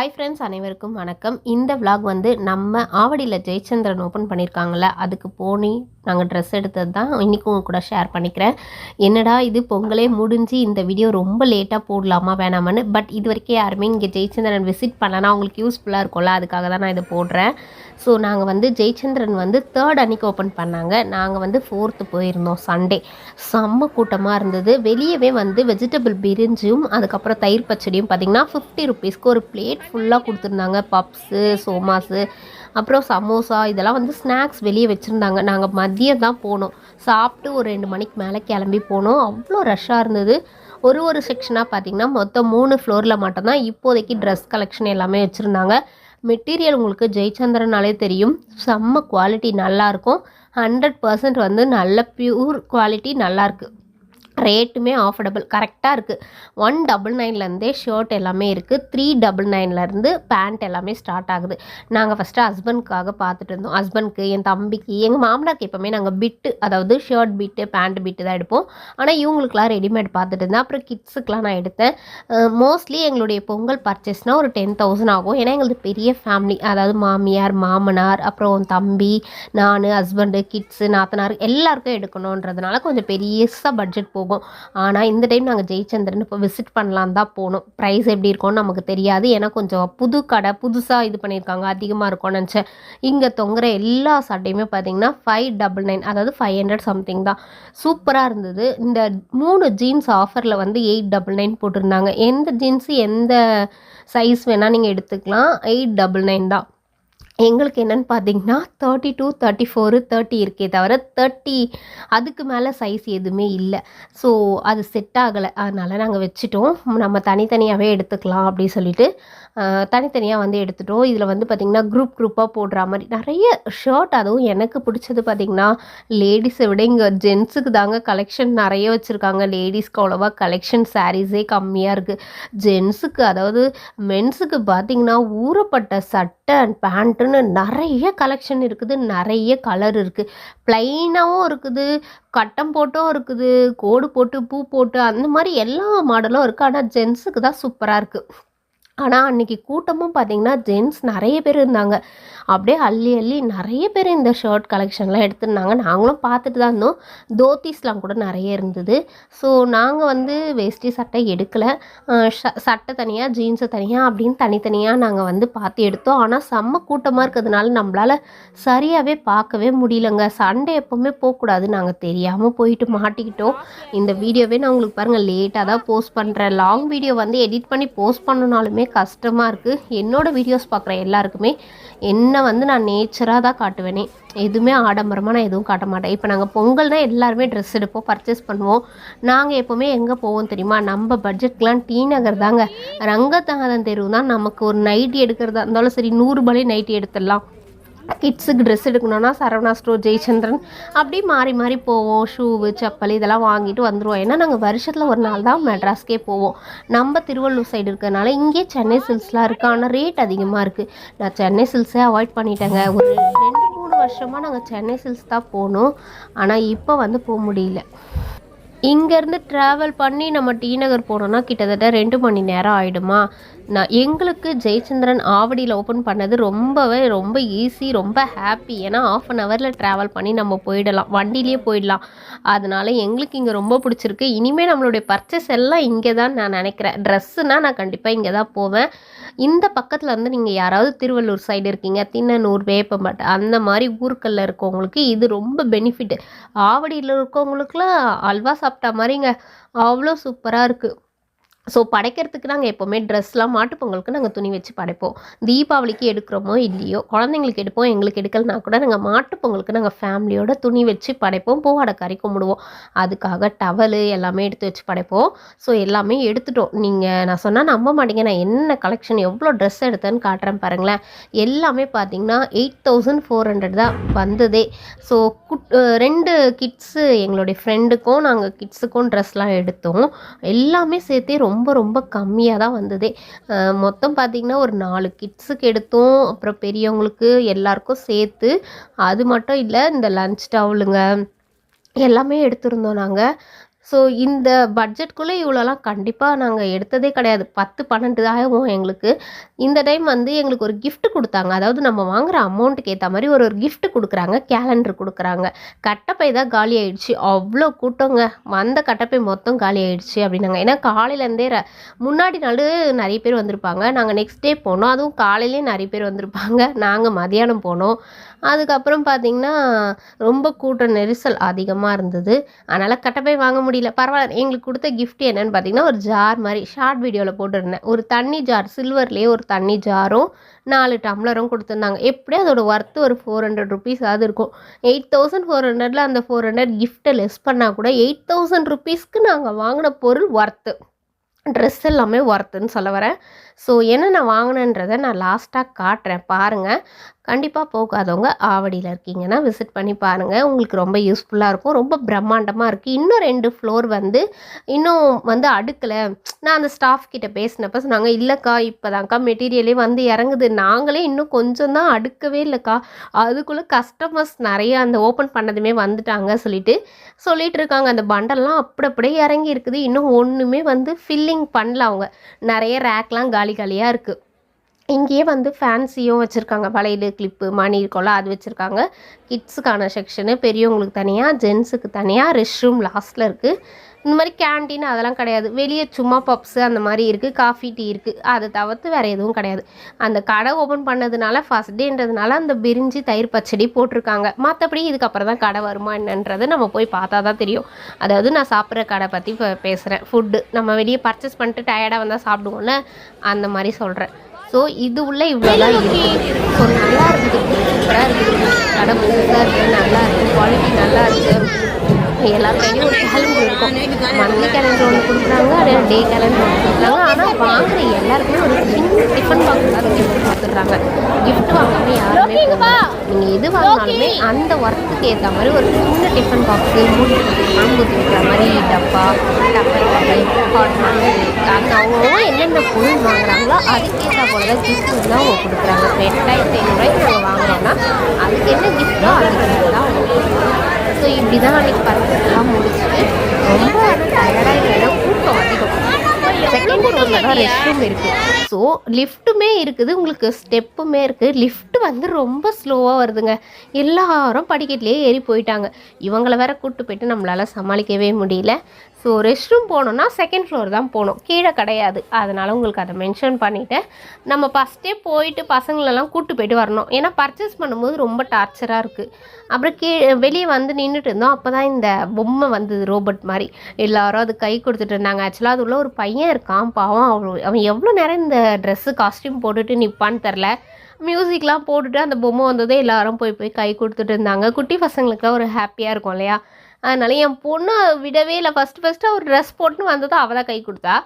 Hi friends அனைவருக்கும் வணக்கம். இந்த விலாக் வந்து நம்ம ஆவடியில் ஜெயச்சந்திரன் ஓப்பன் பண்ணியிருக்காங்கள அதுக்கு போனி நாங்கள் ட்ரெஸ் எடுத்தது தான். இன்றைக்கும் உங்க கூட ஷேர் பண்ணிக்கிறேன். என்னடா இது பொங்கலே முடிஞ்சு இந்த வீடியோ ரொம்ப லேட்டாக போடலாமா வேணாமான்னு. பட் இது வரைக்கும் யாருமே இங்கே ஜெயச்சந்திரன் விசிட் பண்ணலன்னா அவங்களுக்கு யூஸ்ஃபுல்லாக இருக்கும்ல அதுக்காக தான் நான் இதை போடுறேன். ஸோ நாங்கள் வந்து ஜெயச்சந்திரன் வந்து தேர்ட் அன்னைக்கு ஓப்பன் பண்ணாங்க. நாங்கள் வந்து ஃபோர்த்து போயிருந்தோம் சண்டே செம்ம கூட்டமாக இருந்தது. வெளியவே வந்து வெஜிடபிள் பிரிஞ்சும் அதுக்கப்புறம் தயிர் பச்சடியும் பார்த்திங்கன்னா ஃபிஃப்டி ருபீஸ்க்கு ஒரு பிளேட் ஃபுல்லாக கொடுத்துருந்தாங்க. பப்ஸு சோமாஸு அப்புறம் சமோசா இதெல்லாம் வந்து ஸ்நாக்ஸ் வெளியே வச்சுருந்தாங்க. நாங்கள் மதியம் தான் போனோம். சாப்பிட்டு ஒரு ரெண்டு மணிக்கு மேலே கிளம்பி போனோம். அவ்வளோ ரஷ்ஷாக இருந்தது. ஒரு ஒரு செக்ஷனாக பார்த்திங்கன்னா மொத்தம் மூணு ஃப்ளோரில் மட்டும்தான் இப்போதைக்கு ட்ரெஸ் கலெக்ஷன் எல்லாமே வச்சுருந்தாங்க. மெட்டீரியல் உங்களுக்கு ஜெயச்சந்திரனாலே தெரியும். செம்ம குவாலிட்டி நல்லாயிருக்கும் ஹண்ட்ரட் பர்சன்ட் வந்து நல்ல ப்யூர் குவாலிட்டி நல்லாயிருக்கு ரேட்டுமே ஆஃபர்டபுள் கரெக்டாக இருக்குது ஒன் டபுள் நைன்லேருந்தே ஷர்ட் எல்லாமே இருக்குது த்ரீ டபுள் நைன்லேருந்து பேண்ட் எல்லாமே ஸ்டார்ட் ஆகுது. நாங்கள் ஃபஸ்ட்டு ஹஸ்பண்ட்காக பார்த்துட்டு இருந்தோம். ஹஸ்பண்ட்க்கு என் தம்பிக்கு எங்கள் மாமனாருக்கு எப்போவுமே நாங்கள் பிட்டு அதாவது ஷர்ட் பிட்டு பேண்ட் பிட்டு தான் எடுப்போம். ஆனால் இவங்களுக்குலாம் ரெடிமேட் பார்த்துட்டு இருந்தேன். அப்புறம் கிட்ஸுக்கெலாம் நான் எடுத்தேன். மோஸ்ட்லி எங்களுடைய பொங்கல் பர்ச்சேஸ்னால் ஒரு டென் தௌசண்ட் ஆகும். ஏன்னா எங்களுது பெரிய ஃபேமிலி அதாவது மாமியார் மாமனார் அப்புறம் தம்பி நான் ஹஸ்பண்டு கிட்ஸு நாத்தனார் எல்லாருக்கும் எடுக்கணுன்றதுனால கொஞ்சம் பெரிய பட்ஜெட் போகும். ஆனால் இந்த டைம் நாங்கள் ஜெயச்சந்திரன் இப்போ விசிட் பண்ணலான் தான் போனோம். ப்ரைஸ் எப்படி இருக்கும்னு நமக்கு தெரியாது. ஏன்னா கொஞ்சம் புது கடை புதுசாக இது பண்ணியிருக்காங்க. அதிகமாக இருக்கும்னு நினச்சேன். இங்கே தொங்குற எல்லா சட்டையுமே பார்த்தீங்கன்னா ஃபைவ் டபுள் நைன் அதாவது ஃபைவ் ஹண்ட்ரட் சம்திங் தான். சூப்பராக இருந்தது. இந்த மூணு ஜீன்ஸ் ஆஃபரில் வந்து எயிட் டபுள் நைன் போட்டிருந்தாங்க. எந்த ஜீன்ஸு எந்த சைஸ் வேணால் நீங்கள் எடுத்துக்கலாம். எயிட் டபுள் நைன் தான். எங்களுக்கு என்னென்னு பார்த்தீங்கன்னா thirty two thirty four thirty இருக்கே தவிர தேர்ட்டி அதுக்கு மேலே சைஸ் எதுவுமே இல்லை. ஸோ அது செட் ஆகலை. அதனால் நாங்கள் வச்சுட்டோம். நம்ம தனித்தனியாகவே எடுத்துக்கலாம் அப்படின்னு சொல்லிட்டு தனித்தனியாக வந்து எடுத்துட்டோம். இதில் வந்து பார்த்திங்கன்னா குரூப் குரூப்பாக போடுற மாதிரி. நிறைய ஷர்ட் அதுவும் எனக்கு பிடிச்சது பார்த்திங்கன்னா லேடிஸை விட இங்கே ஜென்ஸுக்கு தாங்க கலெக்ஷன் நிறைய வச்சுருக்காங்க. லேடிஸ்க்கு அவ்வளோவா கலெக்ஷன் சாரீஸே கம்மியாக இருக்குது ஜென்ஸுக்கு அதாவது மென்ஸுக்கு பார்த்திங்கன்னா ஊறப்பட்ட சட்டை அண்ட் பேண்ட்டுன்னு நிறைய கலெக்ஷன் இருக்குது நிறைய கலர் இருக்குது ப்ளைனாகவும் இருக்குது கட்டம் போட்டும் இருக்குது கோடு போட்டு பூ போட்டு அந்த மாதிரி எல்லா மாடலும் இருக்குது ஆனால் ஜென்ஸுக்கு தான் சூப்பராக இருக்குது ஆனால் அன்றைக்கி கூட்டமும் பார்த்திங்கன்னா ஜென்ஸ் நிறைய பேர் இருந்தாங்க. அப்படியே அள்ளி அள்ளி நிறைய பேர் இந்த ஷர்ட் கலெக்ஷன்லாம் எடுத்திருந்தாங்க. நாங்களும் பார்த்துட்டு தான் இருந்தோம். தோத்திஸ்லாம் கூட நிறைய இருந்தது. ஸோ நாங்கள் வந்து வேஷ்டி சட்டை எடுக்கலை. சட்டை தனியாக ஜீன்ஸு தனியாக அப்படின்னு தனித்தனியாக நாங்கள் வந்து பார்த்து எடுத்தோம். ஆனால் செம்ம கூட்டமாக இருக்கிறதுனால நம்மளால் சரியாகவே பார்க்கவே முடியலங்க. சண்டே எப்போவுமே போகக்கூடாது. நாங்கள் தெரியாமல் போயிட்டு மாட்டிக்கிட்டோம். இந்த வீடியோவே நான் உங்களுக்கு பாருங்கள் லேட்டாக தான் போஸ்ட் பண்ணுறேன் லாங் வீடியோ வந்து எடிட் பண்ணி போஸ்ட் பண்ணனாலுமே கஷ்டமாக இருக்குது என்னோடய வீடியோஸ் பார்க்குற எல்லாருக்குமே என்னை வந்து நான் நேச்சராக தான் காட்டுவேனே. எதுவுமே ஆடம்பரமாக நான் எதுவும் காட்ட மாட்டேன். இப்போ நாங்கள் பொங்கல்னா எல்லாருமே ட்ரெஸ் எடுப்போம் பர்ச்சேஸ் பண்ணுவோம். நாங்கள் எப்போவுமே எங்கே போவோம் தெரியுமா? நம்ம பட்ஜெட்லாம் டி நகர் தாங்க. ரங்கத்தகதன் தெருவு தான் நமக்கு ஒரு நைட்டி எடுக்கிறதா இருந்தாலும் சரி நூறுபாலே நைட்டி எடுத்துடலாம். கிட்ஸுக்கு ட்ரெஸ் எடுக்கணும்னா சரவணா ஸ்டோர் ஜெயச்சந்திரன் அப்படி மாறி மாறி போவோம். ஷூவு செப்பல் இதெல்லாம் வாங்கிட்டு வந்துடுவோம் ஏன்னா நாங்கள் வருஷத்தில் ஒரு நாள் தான் மெட்ராஸ்க்கே போவோம். நம்ம திருவள்ளூர் சைடு இருக்கிறதுனால இங்கே சென்னை சில்க்ஸ்லாம் இருக்குது ஆனால் ரேட் அதிகமாக இருக்குது நான் சென்னை சில்க்ஸே அவாய்ட் பண்ணிட்டேங்க. ஒரு ரெண்டு மூணு வருஷமாக நாங்கள் சென்னை சில்க்ஸ் தான் போனோம். ஆனால் இப்போ வந்து போக முடியல. இங்கேருந்து ட்ராவல் பண்ணி நம்ம டி நகர் போனோம்னா கிட்டத்தட்ட ரெண்டு மணி நேரம் ஆகிடுமா நான் எங்களுக்கு ஜெயச்சந்திரன் ஆவடியில் ஓப்பன் பண்ணது ரொம்பவே ரொம்ப ஈஸி ரொம்ப ஹாப்பி ஏன்னா ஆஃப் அன் ஹவரில் ட்ராவல் பண்ணி நம்ம போயிடலாம். வண்டிலேயே போயிடலாம். அதனால எங்களுக்கு இங்கே ரொம்ப பிடிச்சிருக்கு. இனிமேல் நம்மளுடைய பர்ச்சேஸ் எல்லாம் இங்கே தான் நான் நினைக்கிறேன். ட்ரெஸ்ஸுனால் நான் கண்டிப்பாக இங்கே தான் போவேன். இந்த பக்கத்தில் வந்து நீங்கள் யாராவது திருவள்ளூர் சைடு இருக்கீங்க திண்ணனூர் வேப்பம்பட்டு அந்த மாதிரி ஊருக்களில் இருக்கவங்களுக்கு இது ரொம்ப பெனிஃபிட் ஆவடியில் இருக்கவங்களுக்குலாம் அல்வா சாப்பிட்டா மாதிரிங்க. அவ்வளோ சூப்பராக இருக்குது ஸோ படைக்கிறதுக்கு நாங்கள் எப்போவுமே ட்ரெஸ்லாம் மாட்டுப் பொங்கலுக்கு நாங்கள் துணி வச்சு படைப்போம். தீபாவளிக்கு எடுக்கிறோமோ இல்லையோ குழந்தைங்களுக்கு எடுப்போம் எங்களுக்கு எடுக்கலனா கூட நாங்கள் மாட்டுப் பொங்கலுக்கு நாங்கள் ஃபேமிலியோட துணி வச்சு படைப்போம் பூவாடை கறி கும்பிடுவோம். அதுக்காக டவலு எல்லாமே எடுத்து வச்சு படைப்போம். ஸோ எல்லாமே எடுத்துட்டோம். நீங்கள் நான் சொன்னால் நம்ப மாட்டீங்க. நான் என்ன கலெக்ஷன் எவ்வளோ ட்ரெஸ் எடுத்தேன்னு காட்டுறேன் பாருங்களேன். எல்லாமே பார்த்தீங்கன்னா எயிட் தௌசண்ட் ஃபோர் ஹண்ட்ரட் தான் வந்ததே. ஸோ குட் ரெண்டு கிட்ஸு எங்களுடைய ஃப்ரெண்டுக்கும் நாங்கள் கிட்ஸுக்கும் ட்ரெஸ்லாம் எடுத்தோம். எல்லாமே சேர்த்தே ரொம்ப ரொம்ப ரொம்ப கம்மியாக தான் வந்ததே. மொத்தம் பார்த்திங்கன்னா ஒரு நாலு கிட்ஸுக்கு எடுத்தோம். அப்புறம் பெரியவங்களுக்கு எல்லாருக்கும் சேர்த்து அது மட்டும் இல்லை இந்த லஞ்ச் டவுலுங்க எல்லாமே எடுத்திருந்தோம் நாங்கள் ஸோ இந்த பட்ஜெட்குள்ளே இவ்வளோலாம் கண்டிப்பாக நாங்கள் எடுத்ததே கிடையாது. பத்து பன்னெண்டு ஆகும் எங்களுக்கு. இந்த டைம் வந்து எங்களுக்கு ஒரு கிஃப்ட் கொடுத்தாங்க. அதாவது நம்ம வாங்குற அமௌண்ட்டுக்கு ஏற்ற மாதிரி ஒரு ஒரு கிஃப்ட் கொடுக்குறாங்க. கேலண்டர் கொடுக்குறாங்க. கட்டப்பை தான் காலி ஆயிடுச்சு. அவ்வளோ கூட்டங்க. வந்த கட்டப்பை மொத்தம் காலி ஆயிடுச்சு அப்படின்னாங்க. ஏன்னா காலையிலேருந்தே முன்னாடி நாள் நிறைய பேர் வந்திருப்பாங்க. நாங்கள் நெக்ஸ்ட் டே போனோம். அதுவும் காலையிலேயே நிறைய பேர் வந்திருப்பாங்க. நாங்கள் மதியானம் போனோம். அதுக்கப்புறம் பார்த்திங்கன்னா ரொம்ப கூட்ட நெரிசல் அதிகமாக இருந்தது. அதனால் கட்டப்பை வாங்க முடியும் முடியல பரவாயில்ல. எங்களுக்கு கொடுத்த கிஃப்ட் என்னன்னு பார்த்தீங்கன்னா ஒரு ஜார் மாதிரி ஷார்ட் வீடியோவில் போட்டிருந்தேன். ஒரு தண்ணி ஜார் சில்வர்லேயே ஒரு தண்ணி ஜாரும் நாலு டம்ளரும் கொடுத்துருந்தாங்க. எப்படியும் அதோட ஒர்த்து ஒரு ஃபோர் ஹண்ட்ரட் ருபீஸ் அது இருக்கும். எயிட் தௌசண்ட் ஃபோர் ஹண்ட்ரடில் அந்த ஃபோர் ஹண்ட்ரட் கிஃப்ட்டை லெஸ் பண்ணால் கூட எயிட் தௌசண்ட் ருபீஸ்க்கு நாங்கள் வாங்கின பொருள் ஒர்த்து ட்ரெஸ் எல்லாமே ஒர்த்துன்னு சொல்ல வரேன். ஸோ என்ன நான் வாங்கினேன்றதை நான் லாஸ்ட்டாக காட்டுறேன். பாருங்கள் கண்டிப்பாக போகாதவங்க ஆவடியில் இருக்கீங்கன்னா விசிட் பண்ணி பாருங்கள் உங்களுக்கு ரொம்ப யூஸ்ஃபுல்லாக இருக்கும். ரொம்ப பிரம்மாண்டமாக இருக்குது இன்னும் ரெண்டு ஃப்ளோர் வந்து இன்னும் வந்து அடுக்கலை. நான் அந்த ஸ்டாஃப் கிட்ட பேசினப்ப சொன்னாங்க இல்லைக்கா இப்போதான்க்கா மெட்டீரியலே வந்து இறங்குது. நாங்களே இன்னும் கொஞ்சம் தான் அடுக்கவே இல்லைக்கா. அதுக்குள்ளே கஸ்டமர்ஸ் நிறைய அந்த ஓப்பன் பண்ணதுமே வந்துட்டாங்க சொல்லிட்டு சொல்லிட்டு இருக்காங்க. அந்த பண்டல்லாம் அப்படி அப்படியே இறங்கி இருக்குது. இன்னும் ஒன்றுமே வந்து ஃபில்லிங் பண்ணல அவங்க. நிறைய ரேக்லாம் காலி காலியாக இருக்குது இங்கேயே வந்து ஃபேன்சியும் வச்சுருக்காங்க. வளையல் கிளிப்பு மணி இருக்கோம்ல அது வச்சுருக்காங்க. கிட்ஸுக்கான செக்ஷனு பெரியவங்களுக்கு தனியாக ஜென்ஸுக்கு தனியாக ரெஸ்ட் ரூம் லாஸ்ட்டில் இருக்குது இந்த மாதிரி கேண்டீன் அதெல்லாம் கிடையாது. வெளியே சும்மா பப்ஸு அந்த மாதிரி இருக்குது காஃபி டீ இருக்குது அதை தவிர்த்து வேறு எதுவும் கிடையாது. அந்த கடை ஓப்பன் பண்ணதுனால ஃபஸ்ட் டேன்றதுனால அந்த பிரிஞ்சி தயிர் பச்சடி போட்டிருக்காங்க. மற்றபடி இதுக்கப்புறம் தான் கடை வருமா என்னன்றது நம்ம போய் பார்த்தா தான் தெரியும். அதாவது நான் சாப்பிட்ற கடை பற்றி இப்போ பேசுகிறேன் ஃபுட்டு நம்ம வெளியே பர்ச்சேஸ் பண்ணிட்டு டயர்டாக வந்தால் சாப்பிடுவோம்ல அந்த மாதிரி சொல்கிறேன் ஸோ இது உள்ள இருக்குது ஸோ நல்லா இருக்குது. சூப்பராக இருக்குது. கடை புதுசாக இருக்குது நல்லா இருக்குது குவாலிட்டி நல்லா இருக்குது எல்லா கையிலையும் ஒரு கேலண்டர் இருக்கும். மந்த்லி கேலண்டர் ஒன்று கொடுக்குறாங்க அதே டே கேலண்டர் ஒன்று கொடுக்குறாங்க. ஆனால் வாங்குற எல்லாருக்குமே ஒரு சின்ன டிஃபன் பாக்ஸ் தான் gift கொடுத்துட்றாங்க. கிஃப்ட் வாங்காமல் யாருமே நீங்கள் எது வாங்கினாலுமே அந்த ஒர்க்குக்கு ஏற்ற மாதிரி ஒரு சின்ன டிஃபன் பாக்ஸு மூடி குழம்பு வைக்கிற மாதிரி டப்பா டப்பர் வகை ஹாட் அந்த அவங்கவுங்க என்னென்ன பொருள் வாங்குறாங்களோ அதுக்கேற்ற போல தான் கிஃப்ட் வந்து அவங்க கொடுக்குறாங்க. இப்போ எட்டாயிரத்தி ஐநூறுரூவாய்க்கு நாங்கள் வாங்குறோம்னா அதுக்கு என்ன கிஃப்ட்டோ அதுக்கு தான் அவங்க கொடுக்குறாங்க. ஸோ இப்படி தான் அன்றைக்கி பர்ச்சேஸ்லாம் முடிச்சுட்டு ரொம்ப டயர்டாக இல்லைன்னா செகண்ட் ஃப்ளோரில் தான் ரெஸ்ட் ரூம் இருக்குது ஸோ லிஃப்ட்டுமே இருக்குது. உங்களுக்கு ஸ்டெப்புமே இருக்குது லிஃப்ட் வந்து ரொம்ப ஸ்லோவாக வருதுங்க. எல்லாரும் படிக்கட்டிலே ஏறி போயிட்டாங்க. இவங்கள வேற கூப்பிட்டு போயிட்டு நம்மளால் சமாளிக்கவே முடியல. ஸோ ரெஸ்ட் ரூம் போகணுன்னா செகண்ட் ஃப்ளோர் தான் போகணும் கீழே கிடையாது. அதனால் உங்களுக்கு அதை மென்ஷன் பண்ணிவிட்டேன் நம்ம ஃபஸ்ட்டே போயிட்டு பசங்களெல்லாம் கூப்பிட்டு போயிட்டு வரணும். ஏன்னா பர்ச்சேஸ் பண்ணும்போது ரொம்ப டார்ச்சராக இருக்குது அப்புறம் கீழே வெளியே வந்து நின்றுட்டு இருந்தோம். அப்போ தான் இந்த பொம்மை வந்தது ரோபோட் மாதிரி. எல்லாரும் அது கை கொடுத்துட்டு இருந்தாங்க. ஆக்சுவலாக அது உள்ள ஒரு பையன் இருக்கான் பாவம். அவன் அவன் எவ்வளோ நேரம் இந்த ட்ரெஸ்ஸு காஸ்டியூம் போட்டுட்டு நிற்பான்னு தெரில மியூசிக்லாம் போட்டுட்டு அந்த பொம்மை வந்ததே எல்லாரும் போய் போய் கை கொடுத்துட்டு இருந்தாங்க. குட்டி பசங்களுக்குலாம் ஒரு ஹாப்பியாக இருக்கும் இல்லையா? அதனால என் பொண்ணு விடவே இல்லை. ஃபஸ்ட்டு ஃபஸ்ட்டு அவர் ட்ரெஸ் போட்டுன்னு வந்ததை அவள் தான் கை கொடுத்தா.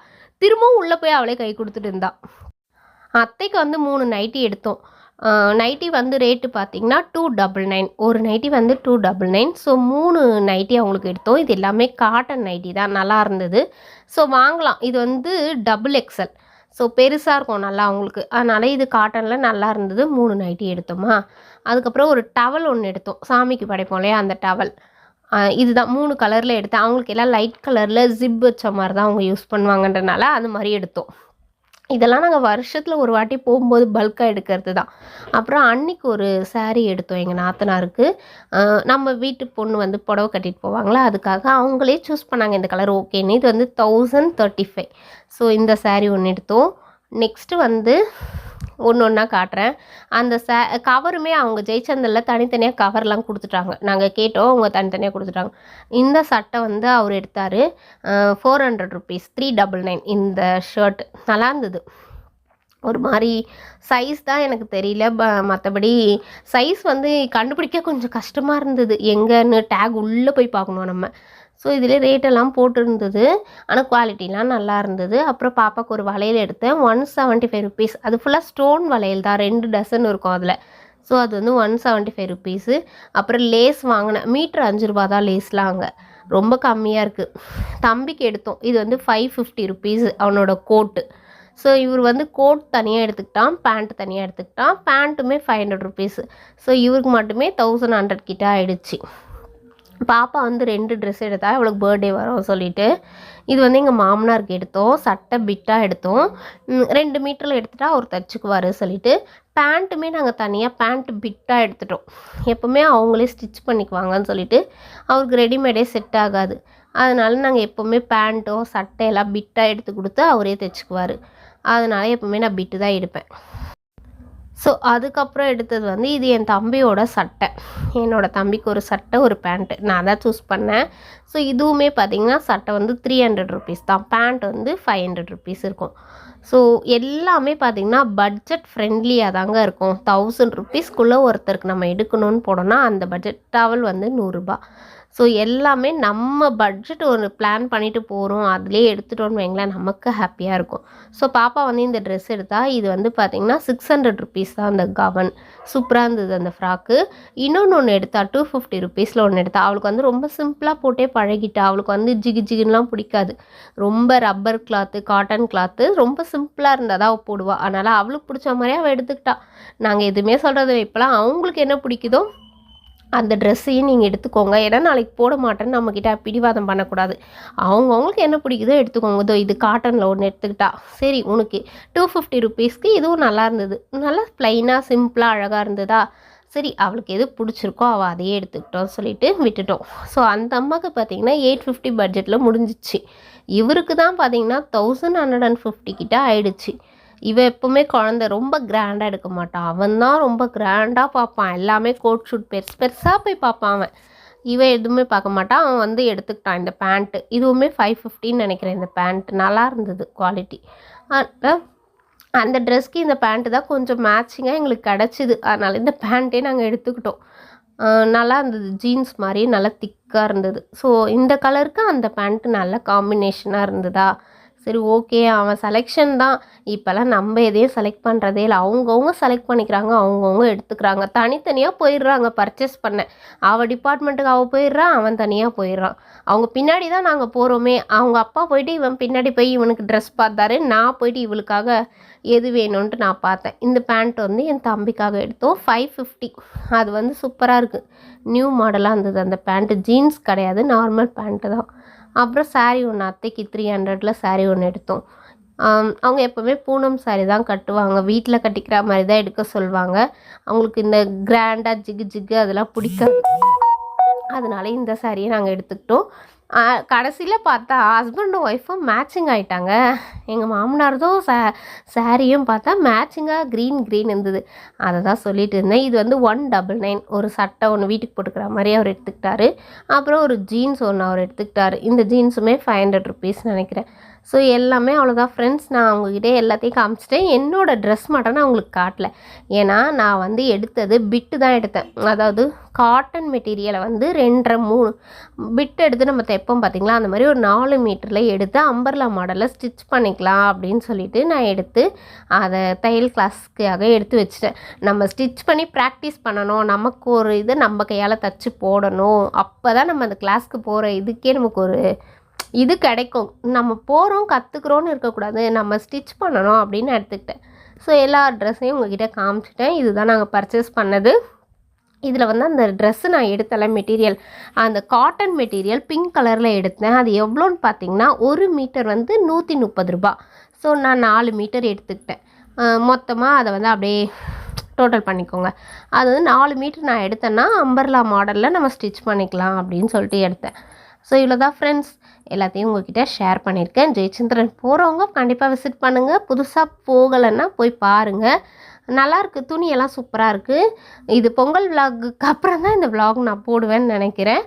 திரும்பவும் உள்ளே போய் அவளே கை கொடுத்துட்டு இருந்தா. அத்தைக்கு வந்து மூணு நைட்டி எடுத்தோம். நைட்டி வந்து ரேட்டு பார்த்தீங்கன்னா டூ டபுள் நைன் ஒரு நைட்டி வந்து டூ டபுள் நைன் ஸோ மூணு நைட்டி அவங்களுக்கு எடுத்தோம். இது எல்லாமே காட்டன் நைட்டி தான். நல்லா இருந்தது. ஸோ வாங்கலாம். இது வந்து டபுள் எக்ஸல் ஸோ பெருசாக இருக்கும் நல்லா அவங்களுக்கு அதனால் இது காட்டனில் நல்லா இருந்தது. மூணு நைட்டி எடுத்தோமா? அதுக்கப்புறம் ஒரு டவல் ஒன்று எடுத்தோம். சாமிக்கு படைப்போம் இல்லையா? அந்த டவல் இதுதான். மூணு கலரில் எடுத்தேன். அவங்களுக்கு எல்லாம் லைட் கலரில் ஜிப் வச்ச மாதிரி தான் அவங்க யூஸ் பண்ணுவாங்கன்றனால அது மாதிரி எடுத்தோம். இதெல்லாம் நாங்கள் வருஷத்தில் ஒரு வாட்டி போகும்போது பல்காக எடுக்கிறது தான் அப்புறம் அன்னைக்கு ஒரு சாரீ எடுத்தோம் எங்கள் நாத்தனாருக்கு. நம்ம வீட்டு பொண்ணு வந்து புடவை கட்டிட்டு போவாங்களா? அதுக்காக அவங்களே சூஸ் பண்ணாங்க இந்த கலர் ஓகேன்னு இது வந்து தௌசண்ட் தேர்ட்டி ஃபைவ் ஸோ இந்த சாரீ ஒன்று எடுத்தோம். நெக்ஸ்ட்டு வந்து ஒன்று ஒன்றா காட்டுறேன். அந்த சே கவருமே அவங்க ஜெயச்சந்தில் தனித்தனியாக கவர்லாம் கொடுத்துட்டாங்க. நாங்கள் கேட்டோம் அவங்க தனித்தனியாக கொடுத்துட்டாங்க. இந்த சட்டை வந்து அவர் எடுத்தார் four hundred rupees three double nine இந்த ஷர்ட் நல்லா இருந்தது. ஒரு மாதிரி சைஸ் தான் எனக்கு தெரியல. ப மற்றபடி சைஸ் வந்து கண்டுபிடிக்க கொஞ்சம் கஷ்டமாக இருந்தது. எங்கேன்னு டேக் உள்ளே போய் பார்க்கணும் நம்ம. ஸோ இதில் ரேட்டெல்லாம் போட்டிருந்தது. ஆனால் குவாலிட்டிலாம் நல்லா இருந்தது. அப்புறம் பாப்பாவுக்கு ஒரு வளையல் எடுத்தேன். ஒன் செவன்ட்டி ஃபைவ் ருபீஸ் அது ஃபுல்லாக ஸ்டோன் வளையல் தான். ரெண்டு டசன் இருக்கும் அதில். ஸோ அது வந்து ஒன் செவன்ட்டி ஃபைவ் ருபீஸு அப்புறம் லேஸ் வாங்கினேன். மீட்ரு அஞ்சு ரூபா தான் லேஸ்லாம் அங்கே. ரொம்ப கம்மியாக இருக்குது தம்பிக்கு எடுத்தோம். இது வந்து ஃபைவ் ஃபிஃப்டி ருபீஸ் அவனோட கோட்டு ஸோ இவர் வந்து கோட் தனியாக எடுத்துக்கிட்டான். பேண்ட் தனியாக எடுத்துக்கிட்டான். பேண்ட்டுமே ஃபைவ் ஹண்ட்ரட் ருபீஸு ஸோ இவருக்கு மட்டுமே தௌசண்ட் ஹண்ட்ரட் கிட்ட ஆகிடுச்சு பாப்பா வந்து ரெண்டு ட்ரெஸ் எடுத்தா அவளுக்கு பர்த்டே வரும் சொல்லிட்டு. இது வந்து எங்கள் மாமனாருக்கு எடுத்தோம். சட்டை பிட்டாக எடுத்தோம். ரெண்டு மீட்டரில் எடுத்துட்டா அவர் தச்சுக்குவார் சொல்லிட்டு. பேண்ட்டுமே நாங்கள் தனியாக பேண்ட் பிட்டாக எடுத்துட்டோம். எப்போவுமே அவங்களே ஸ்டிச் பண்ணிக்குவாங்கன்னு சொல்லிட்டு அவருக்கு ரெடிமேடே செட் ஆகாது. அதனால நாங்கள் எப்போவுமே பேண்ட்டோ சட்டையெல்லாம் பிட்டாக எடுத்து கொடுத்து அவரே தைச்சிக்குவார். அதனால எப்போவுமே நான் பிட்டு தான் எடுப்பேன். ஸோ அதுக்கப்புறம் எடுத்தது வந்து இது என் தம்பியோட சட்டை. என்னோட தம்பிக்கு ஒரு சட்டை ஒரு பேண்ட்டு நான் தான் சூஸ் பண்ணேன். ஸோ இதுவுமே பார்த்திங்கன்னா சட்டை வந்து த்ரீ ஹண்ட்ரட் ருபீஸ் தான். பேண்ட் வந்து ஃபைவ் ஹண்ட்ரட் ருபீஸ் இருக்கும். ஸோ எல்லாமே பார்த்தீங்கன்னா பட்ஜெட் ஃப்ரெண்ட்லியாக தாங்க இருக்கும். தௌசண்ட் ருபீஸ்க்குள்ளே ஒருத்தருக்கு நம்ம எடுக்கணும்னு போனோம்னா அந்த பட்ஜெட் டவல் வந்து நூறுரூபா ஸோ எல்லாமே நம்ம பட்ஜெட் ஒரு பிளான் பண்ணிட்டு போகிறோம் அதுலேயே எடுத்துட்டோன்னு வைங்களேன் நமக்கு ஹாப்பியாக இருக்கும். ஸோ பாப்பா வந்து இந்த ட்ரெஸ் எடுத்தால் இது வந்து பார்த்திங்கன்னா சிக்ஸ் ஹண்ட்ரட் ருபீஸ் தான் அந்த கவன் சூப்பராக இருந்தது அந்த ஃப்ராக்கு இன்னொன்று ஒன்று எடுத்தா டூ ஃபிஃப்டி ருபீஸில் ஒன்று எடுத்தா அவளுக்கு வந்து ரொம்ப சிம்பிளாக போட்டே பழகிட்டா. அவளுக்கு வந்து ஜிகு ஜிகுன்னுலாம் பிடிக்காது. ரொம்ப ரப்பர் கிளாத்து காட்டன் கிளாத்து ரொம்ப சிம்பிளாக இருந்தால் தான் அவள் போடுவாள் அதனால் அவளுக்கு பிடிச்ச மாதிரியே அவள் எடுத்துக்கிட்டா. நாங்கள் எதுவுமே சொல்கிறது இப்போலாம் அவங்களுக்கு என்ன பிடிக்குதோ அந்த ட்ரெஸ்ஸையும் நீங்கள் எடுத்துக்கோங்க. ஏன்னா நாளைக்கு போட மாட்டேன்னு நம்மக்கிட்ட பிடிவாதம் பண்ணக்கூடாது. அவங்கவுங்களுக்கு என்ன பிடிக்குதோ எடுத்துக்கோங்க. இதோ இது காட்டனில் ஒன்று எடுத்துக்கிட்டா. சரி உனக்கு டூ ஃபிஃப்டி ருபீஸ்க்கு இதுவும் நல்லா இருந்தது. நல்லா ப்ளைனாக சிம்பிளாக அழகாக இருந்ததா? சரி அவளுக்கு எது பிடிச்சிருக்கோ அவள் அதையே எடுத்துக்கிட்டோம் சொல்லிட்டு விட்டுட்டோம். ஸோ அந்த அம்மாவுக்கு பார்த்தீங்கன்னா எயிட் ஃபிஃப்டி பட்ஜெட்டில் முடிஞ்சிச்சு. இவருக்கு தான் பார்த்தீங்கன்னா தௌசண்ட் ஹண்ட்ரட் அண்ட் ஃபிஃப்டி கிட்ட ஆயிடுச்சு. இவன் எப்பவுமே குழந்த ரொம்ப கிராண்டாக எடுக்க மாட்டான் அவன் தான் ரொம்ப கிராண்டாக பார்ப்பான். எல்லாமே கோட் ஷூட் பெருசு பெருசாக போய் பார்ப்பான் அவன். இவன் எதுவுமே பார்க்க மாட்டான் அவன் வந்து எடுத்துக்கிட்டான் இந்த பேண்ட்டு இதுவுமே ஃபைவ் ஃபிஃப்டின்னு நினைக்கிறேன் இந்த பேண்ட் நல்லா இருந்தது குவாலிட்டி அந்த ட்ரெஸ்க்கு இந்த பேண்ட்டு தான் கொஞ்சம் மேட்சிங்காக எங்களுக்கு கிடச்சிது. அதனால் இந்த பேண்ட்டே நாங்கள் எடுத்துக்கிட்டோம். நல்லா இருந்தது. ஜீன்ஸ் மாதிரி நல்லா திக்காக இருந்தது. ஸோ இந்த கலருக்கு அந்த பேண்ட்டு நல்ல காம்பினேஷனாக இருந்ததா? சரி ஓகே அவன் செலெக்ஷன் தான். இப்போல்லாம் நம்ம எதையும் செலக்ட் பண்ணுறதே இல்லை. அவங்கவுங்க செலக்ட் பண்ணிக்கிறாங்க அவங்கவுங்க எடுத்துக்கிறாங்க. தனித்தனியாக போயிடுறாங்க பர்ச்சேஸ் பண்ண. அவள் டிபார்ட்மெண்ட்டுக்கு அவள் போயிடுறான் அவன் தனியாக போயிடுறான். அவங்க பின்னாடி தான் நாங்கள் போகிறோமே அவங்க அப்பா போயிட்டு இவன் பின்னாடி போய் இவனுக்கு ட்ரெஸ் பார்த்தாரு. நான் போயிட்டு இவளுக்காக எது வேணும்ன்ட்டு நான் பார்த்தேன். இந்த பேண்ட் வந்து என் தம்பிக்காக எடுத்தோம். ஃபைவ் ஃபிஃப்டி அது வந்து சூப்பராக இருக்குது நியூ மாடலாக இருந்தது அந்த பேண்ட்டு ஜீன்ஸ் கிடையாது நார்மல் பேண்ட்டு தான். அப்புறம் சாரீ ஒன்று அத்தைக்கு த்ரீ ஹண்ட்ரடில் சாரீ ஒன்று எடுத்தோம். அவங்க எப்போவுமே பூனம் சாரீ தான் கட்டுவாங்க. வீட்டில் கட்டிக்கிற மாதிரி தான் எடுக்க சொல்லுவாங்க அவங்களுக்கு இந்த கிராண்டாக ஜிகு ஜிகு அதெல்லாம் பிடிக்காது. அதனால இந்த சாரியை நாங்கள் எடுத்துக்கிட்டோம். கடைசியில் பார்த்தா ஹஸ்பண்டும் ஒய்ஃபும் மேட்சிங் ஆயிட்டாங்க. எங்கள் மாமனார்தும் ச சாரியும் பார்த்தா மேட்சிங்காக க்ரீன் க்ரீன் இருந்தது. அதை தான் சொல்லிட்டு இருந்தேன். இது வந்து ஒன் டபுள் நைன் ஒரு சட்டை ஒன்று வீட்டுக்கு போட்டுக்கிற மாதிரி அவர் எடுத்துக்கிட்டாரு. அப்புறம் ஒரு ஜீன்ஸ் ஒன்று அவர் எடுத்துக்கிட்டாரு. இந்த ஜீன்ஸுமே ஃபைவ் ஹண்ட்ரட் ருபீஸ் நினைக்கிறேன். ஸோ எல்லாமே அவ்வளோதான் ஃப்ரெண்ட்ஸ் நான் அவங்கக்கிட்டே எல்லாத்தையும் காமிச்சிட்டேன். என்னோடய ட்ரெஸ் மட்டும் நான் உங்களுக்கு காட்டல. ஏன்னா நான் வந்து எடுத்தது பிட்டு தான் எடுத்தேன். அதாவது காட்டன் மெட்டீரியலை வந்து ரெண்டரை மூணு. பிட் எடுத்து நம்ம தைப்போம் பார்த்தீங்களா அந்த மாதிரி ஒரு நாலு மீட்டரில் எடுத்து அம்பர்லா மாடலில் ஸ்டிச் பண்ணிக்கலாம் அப்படின்னு சொல்லிட்டு நான் எடுத்து அதை தையல் கிளாஸ்க்காக எடுத்து வச்சிட்டேன். நம்ம ஸ்டிச் பண்ணி ப்ராக்டிஸ் பண்ணணும். நமக்கு ஒரு இது நம்ம கையால் தச்சு போடணும். அப்போ தான் நம்ம அந்த கிளாஸ்க்கு போகிற இதுக்கே நமக்கு ஒரு இது கிடைக்கும். நம்ம போகிறோம் கற்றுக்குறோன்னு இருக்கக்கூடாது. நம்ம ஸ்டிச் பண்ணணும் அப்படின்னு எடுத்துக்கிட்டேன். ஸோ எல்லா ட்ரெஸ்ஸையும் உங்ககிட்ட காமிச்சிட்டேன். இதுதான் நாங்கள் பர்ச்சேஸ் பண்ணது. இதில் வந்து அந்த ட்ரெஸ்ஸு நான் எடுத்தல மெட்டீரியல் அந்த காட்டன் மெட்டீரியல் பிங்க் கலரில் எடுத்தேன். அது எவ்வளோன்னு பார்த்தீங்கன்னா ஒரு மீட்டர் வந்து நூற்றி முப்பது ரூபா. ஸோ நான் நாலு மீட்டர் எடுத்துக்கிட்டேன். மொத்தமாக அதை வந்து அப்படியே டோட்டல் பண்ணிக்கோங்க. அது வந்து நாலு மீட்டர் நான் எடுத்தேன்னா அம்பர்லா மாடலில் நம்ம ஸ்டிச் பண்ணிக்கலாம் அப்படின்னு சொல்லிட்டு எடுத்தேன். ஸோ இவ்வளோ தான் ஃப்ரெண்ட்ஸ் எல்லாத்தையும் உங்ககிட்ட ஷேர் பண்ணியிருக்கேன். ஜெயச்சந்திரன் போகிறவங்க கண்டிப்பாக விசிட் பண்ணுங்கள் புதுசாக போகலைன்னா போய் பாருங்கள் நல்லாயிருக்கு துணியெல்லாம் சூப்பராக இருக்குது இது பொங்கல் விலாகுக்கு அப்புறம் தான் இந்த விலாக் நான் போடுவேன்னு நினைக்கிறேன்.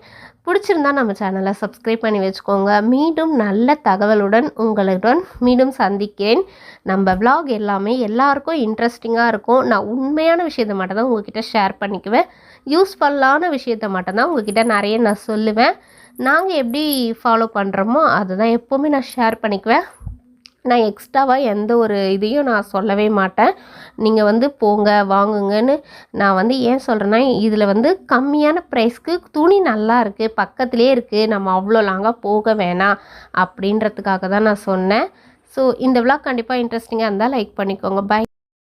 பிடிச்சிருந்தா நம்ம சேனலை சப்ஸ்கிரைப் பண்ணி வச்சுக்கோங்க. மீண்டும் நல்ல தகவலுடன் உங்களுடன் மீண்டும் சந்திக்கிறேன் நம்ம விலாக் எல்லாமே எல்லாருக்கும் இன்ட்ரெஸ்டிங்காக இருக்கும். நான் உண்மையான விஷயத்த மட்டும் தான் உங்ககிட்ட ஷேர் பண்ணிக்குவேன். யூஸ்ஃபுல்லான விஷயத்த மட்டும்தான் உங்ககிட்ட நிறைய நான் சொல்லுவேன். நாங்கள் எப்படி ஃபாலோ பண்ணுறோமோ அதுதான் எப்போவுமே நான் ஷேர் பண்ணிக்குவேன். நான் எக்ஸ்ட்ராவாக எந்த ஒரு இதையும் நான் சொல்லவே மாட்டேன். நீங்கள் வந்து போங்க வாங்குங்கன்னு நான் வந்து ஏன் சொல்கிறேன்னா இதில் வந்து கம்மியான ப்ரைஸ்க்கு துணி நல்லா இருக்குது பக்கத்துலேயே இருக்குது நம்ம அவ்வளோ லாங்காக போக வேணாம் அப்படின்றதுக்காக தான் நான் சொன்னேன். ஸோ இந்த விழா கண்டிப்பாக இன்ட்ரெஸ்டிங்காக இருந்தால் லைக் பண்ணிக்கோங்க. பை